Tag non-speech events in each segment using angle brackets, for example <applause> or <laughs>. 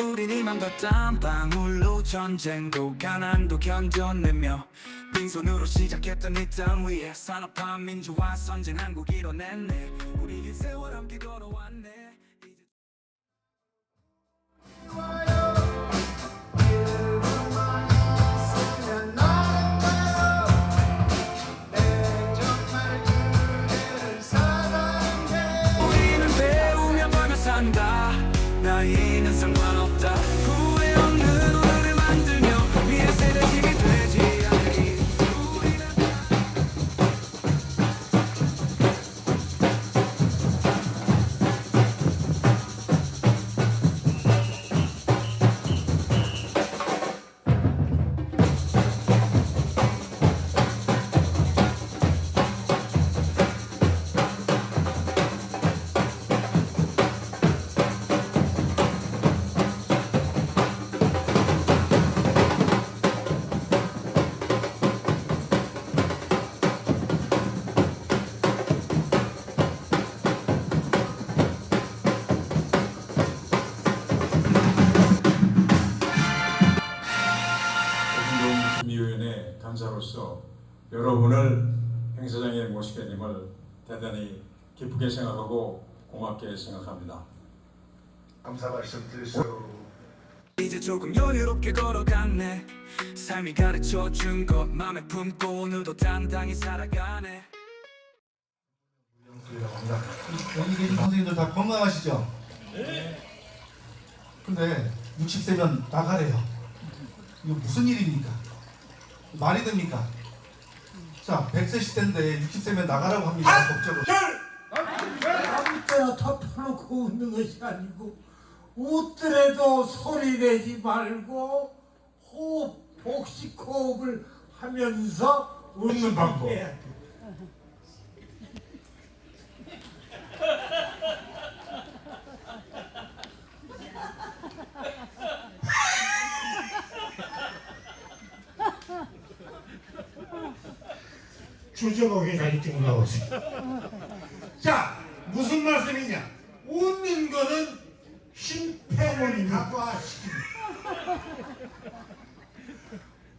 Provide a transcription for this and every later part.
우린 이만과 땀방울로 전쟁도 가난도 견뎌내며 빈손으로 시작했던 이 땅 위에 산업화 민주화 선진 한국 이뤄냈네. 우리 이 세월 함께 걸어왔네. 나이는 상관없 여러분을 행사장에 모시게 됨을 대단히 기쁘게 생각하고 고맙게 생각합니다. 감사 말씀 드리시오. 이제 조금 여유롭게 걸어갔네 삶이 가르쳐 준 것 맘에 품고 오늘도 당당히 살아가네 영수라고 합니다. 여기 계신 선생님들 다 건강하시죠? 근데 60세면 나가래요. 이거 무슨 일입니까? 말이 됩니까? 자, 100세 시대인데 60세면 나가라고 합니다. 법적으로. 아무 때나 다 펴놓고 웃는 것이 아니고 웃더라도 소리 내지 말고 호흡, 복식 호흡을 하면서 웃는 방법 해야 돼. <laughs> 주저보기가 이쪽 나오세요. 자, 무슨 말씀이냐? 웃는 거는 심폐원이 각화시킵니다.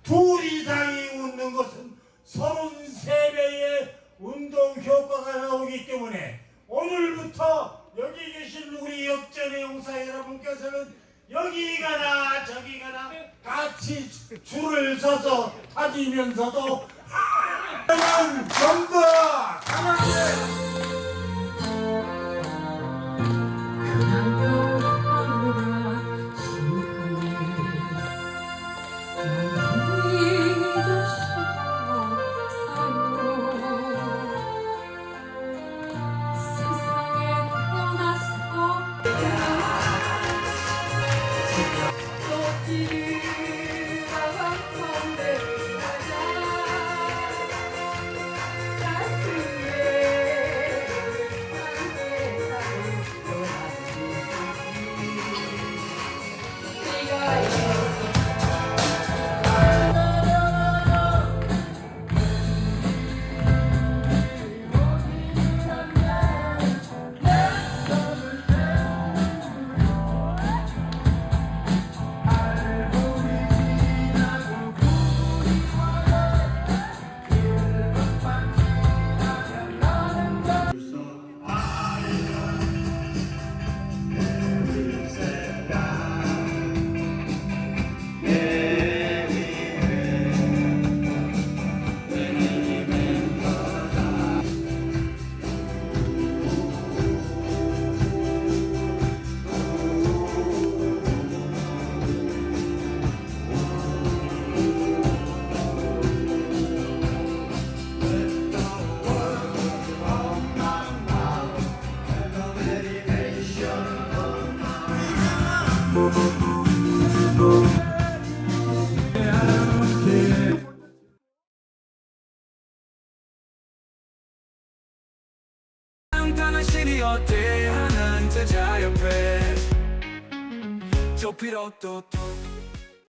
둘 이상이 웃는 것은 33배의 운동 효과가 나오기 때문에 오늘부터 여기 계신 우리 역전의 용사 여러분께서는 여기 가나 저기 가나 같이 줄을 서서 다니면서도 전부 하나 님 평탄한 신이 어때? 하는 제자 옆에. 좁히로 또또